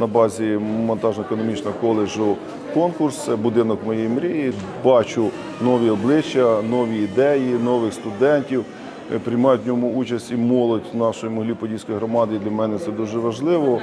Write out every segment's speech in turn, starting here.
на базі монтажно-економічного коледжу конкурс Будинок моєї мрії. Бачу нові обличчя, нові ідеї, нових студентів. Е, Приймають в ньому участь і молодь нашої Могилів-Подільської громади. І для мене це дуже важливо.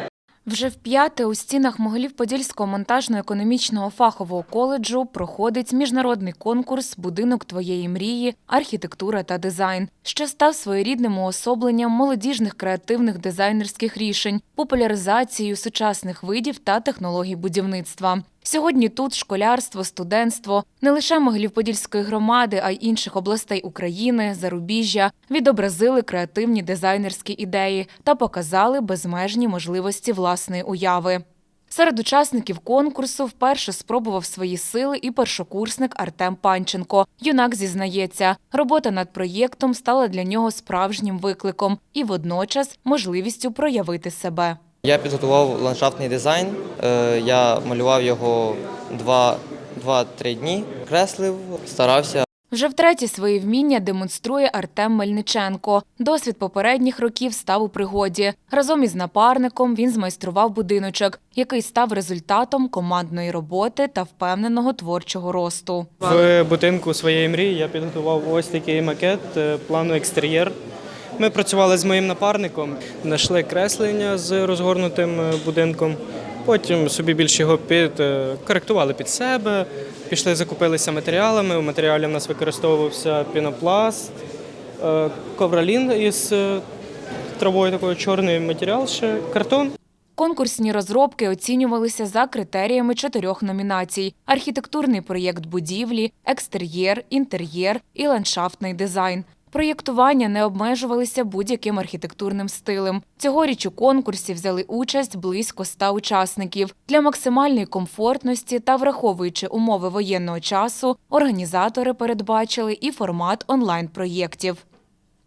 Вже вп'яте у стінах Могилів-Подільського монтажно-економічного фахового коледжу проходить міжнародний конкурс Будинок твоєї мрії, архітектура та дизайн, що став своєрідним уособленням молодіжних креативних дизайнерських рішень, популяризацією сучасних видів та технологій будівництва. Сьогодні тут школярство, студентство не лише Могилів-Подільської громади, а й інших областей України, зарубіжжя відобразили креативні дизайнерські ідеї та показали безмежні можливості власної уяви. Серед учасників конкурсу вперше спробував свої сили і першокурсник Артем Панченко. Юнак зізнається, робота над проєктом стала для нього справжнім викликом і водночас можливістю проявити себе. Я підготував ландшафтний дизайн. Е, Я малював його 2-3 дні, креслив, старався. Вже втретє свої вміння демонструє Артем Мельниченко. Досвід попередніх років став у пригоді. Разом із напарником він змайстрував будиночок, який став результатом командної роботи та впевненого творчого росту. В будинку своєї мрії я підготував ось такий макет е, плану екстер'єр. Ми працювали з моїм напарником, знайшли креслення з розгорнутим е, будинком. Потім собі більше його під, е, коректували під себе, пішли, закупилися матеріалами. У матеріалі в нас використовувався пінопласт, е, ковролін із травою такою чорний матеріал, ще картон. Конкурсні розробки оцінювалися за критеріями чотирьох номінацій: архітектурний проєкт будівлі, екстер'єр, інтер'єр і ландшафтний дизайн. Проєктування не обмежувалися будь-яким архітектурним стилем. Цьогоріч у конкурсі взяли участь близько ста учасників. Для максимальної комфортності та враховуючи умови воєнного часу, організатори передбачили і формат онлайн-проєктів.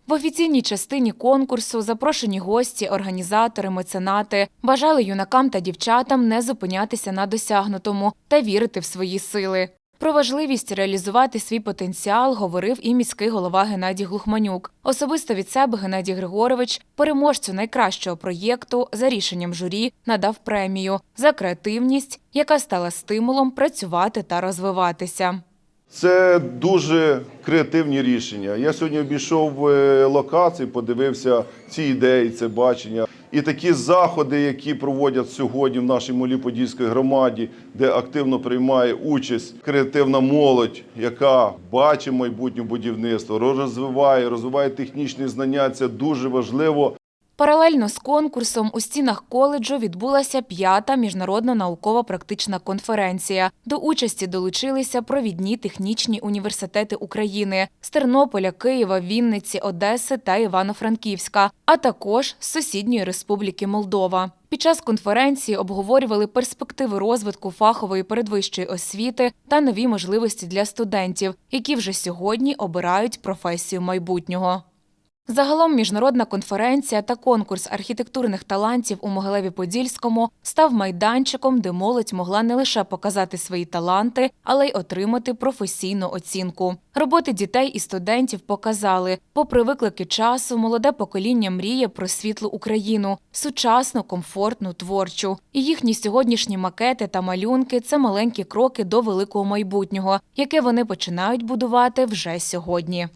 В офіційній частині конкурсу запрошені гості, організатори, меценати бажали юнакам та дівчатам не зупинятися на досягнутому та вірити в свої сили. Про важливість реалізувати свій потенціал говорив і міський голова Геннадій Глухманюк. Особисто від себе Геннадій Григорович переможцю найкращого проєкту за рішенням журі надав премію за креативність, яка стала стимулом працювати та розвиватися. Це дуже креативні рішення. Я сьогодні обійшов е, локації, подивився ці ідеї, це бачення. І такі заходи, які проводять сьогодні в нашій Молі Подільської громаді, де активно приймає участь креативна молодь, яка бачить майбутнє будівництво, розвиває, розвиває технічні знання. Це дуже важливо. Паралельно з конкурсом у стінах коледжу відбулася п'ята міжнародна науково-практична конференція. До участі долучилися провідні технічні університети України з Тернополя, Києва, Вінниці, Одеси та Івано-Франківська, а також з сусідньої республіки Молдова. Під час конференції обговорювали перспективи розвитку фахової передвищої освіти та нові можливості для студентів, які вже сьогодні обирають професію майбутнього. Загалом міжнародна конференція та конкурс архітектурних талантів у Могилеві-Подільському став майданчиком, де молодь могла не лише показати свої таланти, але й отримати професійну оцінку. Роботи дітей і студентів показали, попри виклики часу, молоде покоління мріє про світлу Україну, сучасну, комфортну, творчу. І їхні сьогоднішні макети та малюнки це маленькі кроки до великого майбутнього, яке вони починають будувати вже сьогодні.